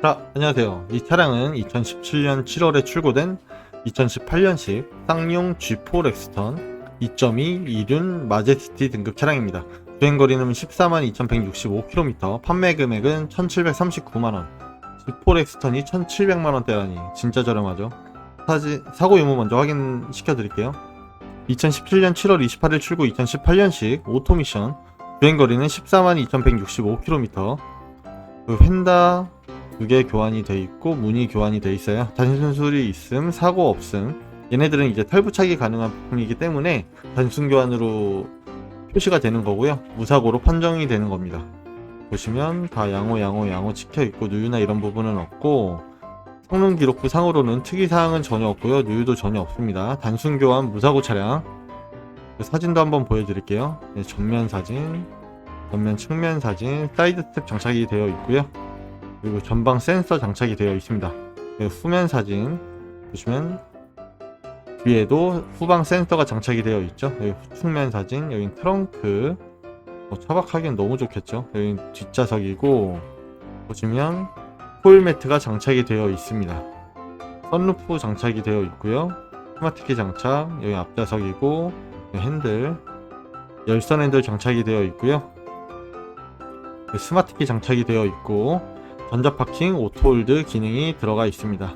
자, 안녕하세요. 이 차량은 2017년 7월에 출고된 2018년식 쌍용 G4 렉스턴 2.2 이륜 마제스티 등급 차량입니다. 주행거리는 14만 2165km, 판매 금액은 1739만원. G4 렉스턴이 1700만원대라니 진짜 저렴하죠. 사지, 사고 유무 먼저 확인시켜 드릴게요. 2017년 7월 28일 출고 2018년식 오토미션 주행거리는 14만 2165km 그 휀다 두 개 교환이 돼 있고 문이 교환이 돼 있어요. 단순 수리 있음, 사고 없음. 얘네들은 이제 탈부착이 가능한 부품이기 때문에 단순 교환으로 표시가 되는 거고요. 무사고로 판정이 되는 겁니다. 보시면 다 양호 양호 양호 찍혀 있고 누유나 이런 부분은 없고 성능 기록부 상으로는 특이 사항은 전혀 없고요. 누유도 전혀 없습니다. 단순 교환 무사고 차량. 그 사진도 한번 보여드릴게요. 네, 전면 사진, 전면 측면 사진, 사이드 스텝 장착이 되어 있고요. 그리고 전방 센서 장착이 되어 있습니다. 그리고 후면 사진 보시면 뒤에도 후방 센서가 장착이 되어 있죠. 여기 측면 사진, 여기 트렁크. 뭐 차박하기엔 너무 좋겠죠. 여기 뒷좌석이고 보시면 코일 매트가 장착이 되어 있습니다. 선루프 장착이 되어 있고요. 스마트키 장착, 여기 앞좌석이고 여기 핸들, 열선 핸들 장착이 되어 있고요. 여기 스마트키 장착이 되어 있고 전자파킹 오토홀드 기능이 들어가 있습니다.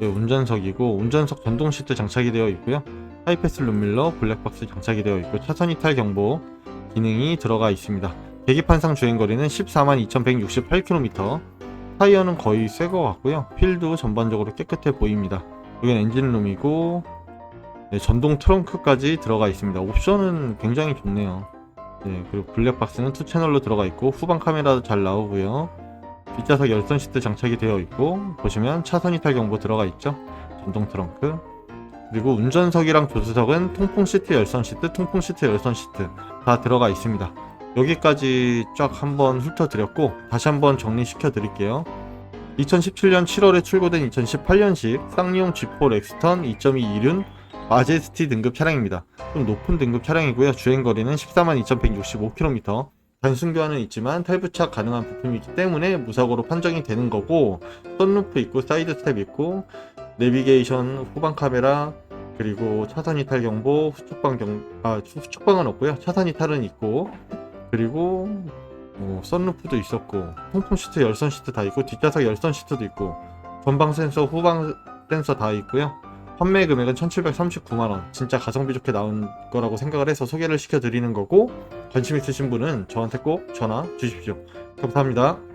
여기 운전석이고 운전석 전동 시트 장착이 되어 있고요. 하이패스 룸밀러 블랙박스 장착이 되어 있고 차선 이탈 경보 기능이 들어가 있습니다. 계기판상 주행거리는 14만 2168km 타이어는 거의 새거 같고요. 휠도 전반적으로 깨끗해 보입니다. 여기는 엔진룸이고 네, 전동 트렁크까지 들어가 있습니다. 옵션은 굉장히 좋네요. 네, 그리고 블랙박스는 투 채널로 들어가 있고 후방 카메라도 잘 나오고요. 뒷좌석 열선 시트 장착이 되어 있고 보시면 차선 이탈 경보 들어가 있죠. 전동 트렁크. 그리고 운전석이랑 조수석은 통풍 시트 열선 시트, 통풍 시트 열선 시트 다 들어가 있습니다. 여기까지 쫙 한번 훑어드렸고 다시 한번 정리시켜 드릴게요. 2017년 7월에 출고된 2018년식 쌍용 G4 렉스턴 2.2 이륜 마제스티 등급 차량입니다. 좀 높은 등급 차량이고요. 주행거리는 14만 2165km. 단순 교환은 있지만 탈부착 가능한 부품이기 때문에 무사고로 판정이 되는 거고 선루프 있고 사이드 스텝 있고 내비게이션 후방 카메라 그리고 차선 이탈 경보 후측방 경 아, 후측방은 없고요. 차선 이탈은 있고 그리고 뭐 선루프도 있었고 통풍 시트 열선 시트 다 있고 뒷좌석 열선 시트도 있고 전방 센서 후방 센서 다 있고요. 판매 금액은 1739만원. 진짜 가성비 좋게 나온 거라고 생각을 해서 소개를 시켜드리는 거고 관심 있으신 분은 저한테 꼭 전화 주십시오. 감사합니다